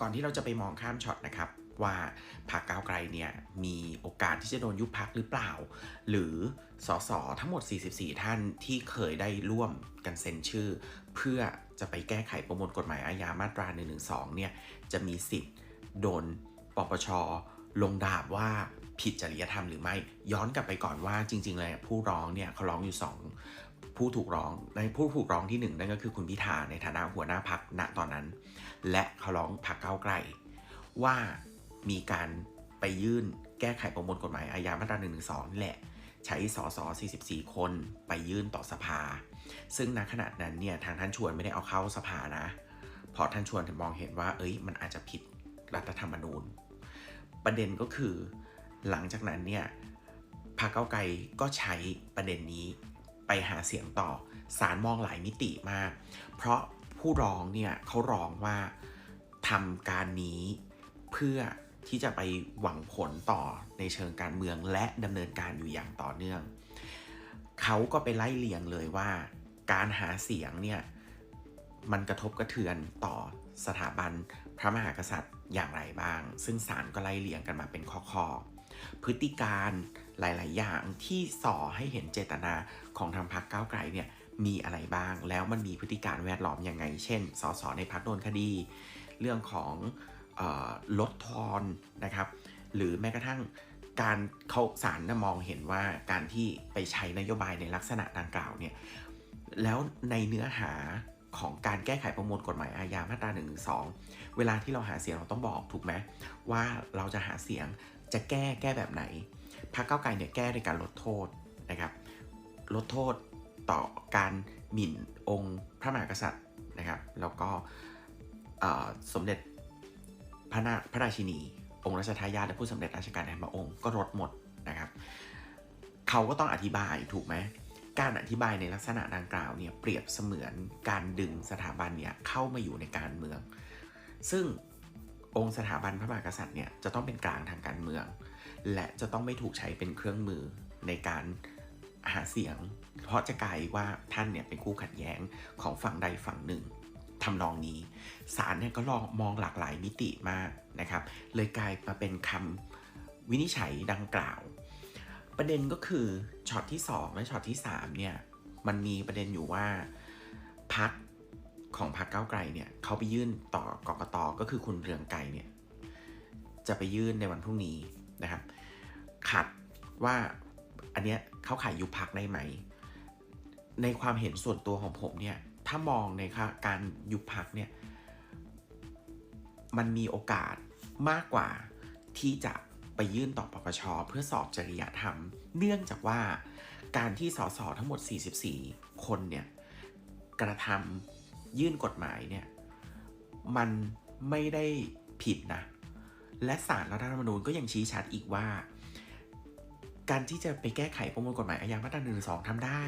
ก่อนที่เราจะไปมองข้ามช็อตนะครับว่าพรรคก้าวไกลเนี่ยมีโอกาสที่จะโดนยุบพักหรือเปล่า หรือสสทั้งหมด 44 ท่านที่เคยได้ร่วมกันเซ็นชื่อ เพื่อจะไปแก้ไขประมวลกฎหมายอาญามาตรา 112 เนี่ยจะมีสิทธิ์โดนปปชลงดาบว่าผิดจริยธรรมหรือไม่ ย้อนกลับไปก่อนว่าจริง ๆ เลยผู้ร้องเนี่ยเขาร้องอยู่ 2 ผู้ถูกร้องในผู้ถูกร้องที่หนึ่งนั่นก็คือคุณพิธาในฐานะหัวหน้าพักณตอนนั้น และเขาร้องพักเก้าไกล ว่ามีการไปยื่นแก้ไขประมวลกฎหมายอาญามาตรา1นึแหละ ใช้สส44 คนไปยื่นต่อสภา ซึ่งณขณะนั้นเนี่ยทางท่านชวนไม่ได้เอาเข้าสภานะเพราะท่านชวนมองเห็นว่า เอ้ย มันอาจจะผิดรัฐธรรมนูญ ประเด็นก็คือ หลังจากนั้นเนี่ยพรรคเก้าไกลก็ใช้ประเด็นนี้ ไปหาเสียงต่อสารมองหลายมิติมาก เพราะผู้ร้องเนี่ยเขาร้องว่าทำการนี้เพื่อที่จะไปหวังผลต่อในเชิงการเมืองและดำเนินการอยู่อย่างต่อเนื่อง เขาก็ไปไล่เลียงเลยว่า การหาเสียงเนี่ยมันกระทบกระเทือนต่อสถาบันพระมหากษัตริย์อย่างไรบ้าง ซึ่งศาลก็ไล่เลียงกันมาเป็นข้อๆ พฤติการหลาย ๆ อย่างที่ส่อให้เห็นเจตนาของทางพรรคก้าวไกลเนี่ยมีอะไรบ้าง แล้วมันมีพฤติการแวดล้อมยังไง เช่น สสในพักโดนคดี เรื่องของออลดทอนนะครับ หรือแม้กระทั่งการเขาศาลมองเห็นว่าการที่ไปใช้นโยบายในลักษณะดังกล่าวเนี่ย แล้วในเนื้อหาของการแก้ไขประมวลกฎหมายอาญามาตรา1นึเวลาที่เราหาเสียงเราต้องบอกถูกไหมว่าเราจะหาเสียง จะแก้แก้แบบไหนพรรคเก้าไกลเนี่ยแก้ด้วยการลดโทษนะครับ ลดโทษต่อการหมิ่นองค์พระมหากษัตริย์นะครับ แล้วก็สมเด็จพระนาพระราชินี องค์รัชทายาทและผู้สำเร็จราชการแห่งพระองค์ก็ลดหมดนะครับ เขาก็ต้องอธิบายถูกไหมการอธิบายในลักษณะดังกล่าวเนี่ยเปรียบเสมือนการดึงสถาบันเนี่ยเข้ามาอยู่ในการเมือง ซึ่ง องค์สถาบันพระมหากษัตริย์เนี่ยจะต้องเป็นกลางทางการเมือง และจะต้องไม่ถูกใช้เป็นเครื่องมือในการหาเสียง เพราะจะกลายว่าท่านเนี่ยเป็นคู่ขัดแย้งของฝั่งใดฝั่งหนึ่งทำนองนี้ศาลเนี่ยก็ลองมองหลากหลายมิติมากนะครับ เลยกลายมาเป็นคำวินิจฉัยดังกล่าว ประเด็นก็คือช็อตที่ 2 และช็อตที่3เนี่ยมันมีประเด็นอยู่ว่าพัก ของพรรคก้าวไกลเนี่ยเขาไปยื่นต่อกกตก็คือคุณเรืองไกรเนี่ยจะไปยื่นในวันพรุ่งนี้นะครับขัดว่าอันเนี้ยเขาขายยุบพักได้ไหม ในความเห็นส่วนตัวของผมเนี่ยถ้ามองในการยุบพักเนี่ยมันมีโอกาสมากกว่าที่จะไปยื่นต่อปปชเพื่อสอบจริยธรรม เนื่องจากว่าการที่สสทั้งหมด 44 คนเนี่ยกระทำ ยื่นกฎหมายเนี่ยมันไม่ได้ผิดนะ และศาลรัฐธรรมนูญก็ยังชี้ชัดอีกว่า การที่จะไปแก้ไขประมวลกฎหมายอาญามาตราหนึ่งสองทำได้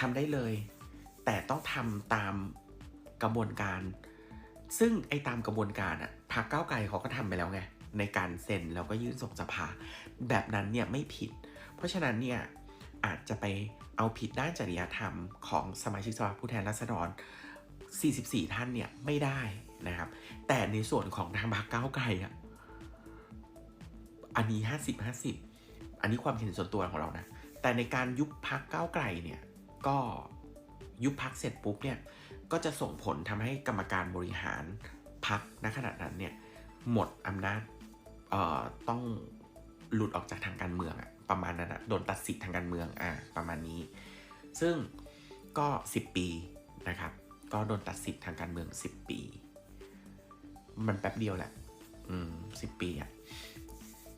ทำได้เลย แต่ต้องทำตามกระบวนการ ซึ่งไอ้ตามกระบวนการอะพรรคก้าวไกลเขาก็ทำไปแล้วไงในการเซ็นแล้วก็ยื่นส่งสภาแบบนั้นเนี่ยไม่ผิด เพราะฉะนั้นเนี่ย อาจจะไปเอาผิดด้านจริยธรรมของสมาชิกสภาผู้แทนราษฎร 44 ท่านเนี่ยไม่ได้นะครับ แต่ในส่วนของทางพรรคก้าวไกลอะอันนี้ 50 50 อันนี้ความเห็นส่วนตัวของเรานะ แต่ในการยุบพักก้าวไกลเนี่ย ก็ยุบพักเสร็จปุ๊บเนี่ย ก็จะส่งผลทำให้กรรมการบริหารพักณขณะนั้นเนี่ย หมดอำนาจ เอ่อ ต้องหลุดออกจากทางการเมืองอะ ประมาณนั้นอะโดนตัดสิทธิ์ทางการเมืองอะประมาณนี้ ซึ่งก็ 10 ปีนะครับ ก็โดนตัดสิทธิ์ทางการเมือง 10 ปี มันแป๊บเดียวแหละ อืมสิปีอะ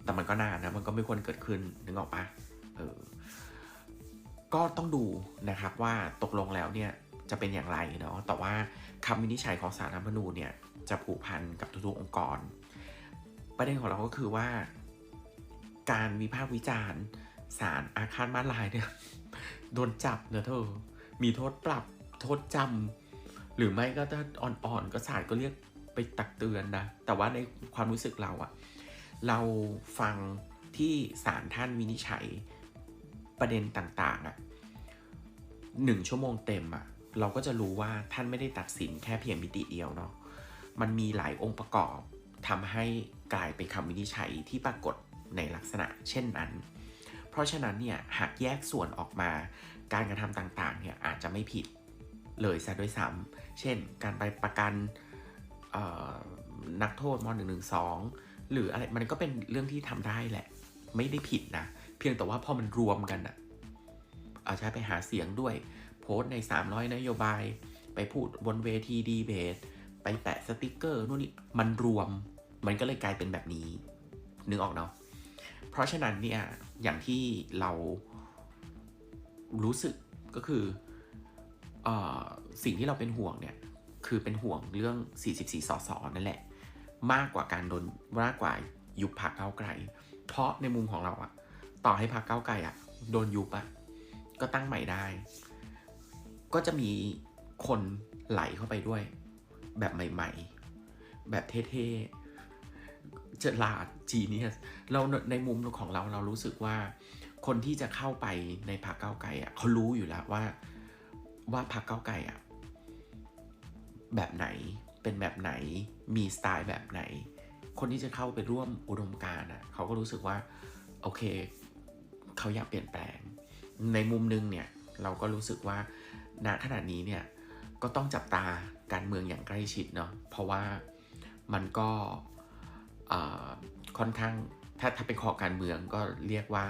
แต่มันก็นานนะ มันก็ไม่ควรเกิดขึ้นนึกออกปะเออก็ต้องดูนะครับว่าตกลงแล้วเนี่ยจะเป็นอย่างไรเนาะ แต่ว่าคำวินิจฉัยของสารรัฐมนูญเนี่ยจะผูกพันกับทุกๆองค์กร ประเด็นของเราก็คือว่า การวิพากษ์วิจารณ์สารอาคารมาลายเนี่ยโดนจับเนอะเธอ มีโทษปรับโทษจำหรือไม่ก็ถ้าอ่อนๆก็ศาลก็เรียกไปตักเตือนนะ แต่ว่าในความรู้สึกเราอะเราฟังที่ศาลท่านวินิจฉัยประเด็นต่างๆอะหนึ่งชั่วโมงเต็มอะเราก็จะรู้ว่าท่านไม่ได้ตัดสินแค่เพียงมิติเดียวเนาะมันมีหลายองค์ประกอบทำให้กลายเป็นคำวินิจฉัยที่ปรากฏ ในลักษณะเช่นนั้น เพราะฉะนั้นเนี่ยหากแยกส่วนออกมาการกระทำต่างๆเนี่ยอาจจะไม่ผิดเลยซะด้วยซ้ำเช่น การไปประกันนักโทษม .112 หรืออะไรมันก็เป็นเรื่องที่ทำได้แหละ ไม่ได้ผิดนะ เพียงแต่ว่าพอมันรวมกันอะเอาใช้ไปหาเสียงด้วย โพสใน 300 นโยบาย ไปพูดบนเวทีดีเบต ไปแปะสติกเกอร์นู่นนี่ มันรวม มันก็เลยกลายเป็นแบบนี้ นึกออกเนาะ ราะฉะนั้นเนี่ยอย่างที่เรารู้สึกก็คืออสิ่งที่เราเป็นห่วงเนี่ยคือเป็นห่วงเรื่อง 44 สส นั่นแหละ มากกว่าการโดนมากกว่ายุบพักเก้าไกล เพราะในมุมของเราอะต่อให้พักเก้าไกลอะโดนยุบอะก็ตั้งใหม่ได้ ก็จะมีคนไหลเข้าไปด้วย แบบใหม่ ๆ แบบเท่ๆ เจลาดจีเนียสเราในมุมของเราเรารู้สึกว่า คนที่จะเข้าไปในพรรคก้าไกลอะเขารู้อยู่แล้วว่าว่าพรรคก้าไกลอะแบบไหนเป็นแบบไหนมีสไตล์แบบไหน คนที่จะเข้าไปร่วมอุดมการณ์อะเขาก็รู้สึกว่า โอเค เขาอยากเปลี่ยนแปลง ในมุมนึงเนี่ย เราก็รู้สึกว่าณขณะนี้เนี่ยก็ต้องจับตาการเมืองอย่างใกล้ชิดเนาะเพราะว่ามันก็ ค่อนข้างถ้าถ้าเป็นคอการเมืองก็เรียกว่า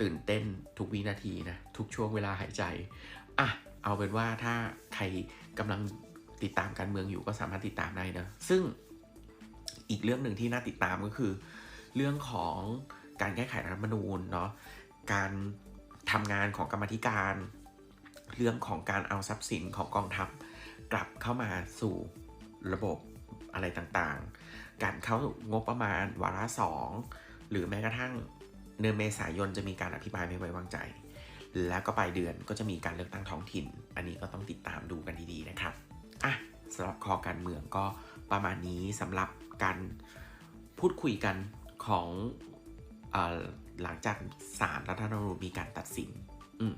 ตื่นเต้นทุกวินาทีนะ ทุกช่วงเวลาหายใจอะเอาเป็นว่าถ้าใครกำลังติดตามการเมืองอยู่ก็สามารถติดตามได้นะ ซึ่งอีกเรื่องหนึ่งที่น่าติดตามก็คือ เรื่องของการแก้ไขรัฐธรรมนูญเนาะการทำงานของกรรมธิการ เรื่องของการเอาทรัพย์สินของกองทัพ กลับเข้ามาสู่ระบบ อะไรต่างๆ การเข้างบประมาณวาระสองหรือแม้กระทั่งเดือนเมษายนจะมีการอภิปรายไม่ไว้วางใจ แล้วก็ปลายเดือนก็จะมีการเลือกตั้งท้องถิ่น อันนี้ก็ต้องติดตามดูกันดีๆนะครับอะสำหรับคอการเมืองก็ประมาณนี้สำหรับการพูดคุยกันของอหลังจากศาลรัฐธรรมนูญมีการตัดสิน อืม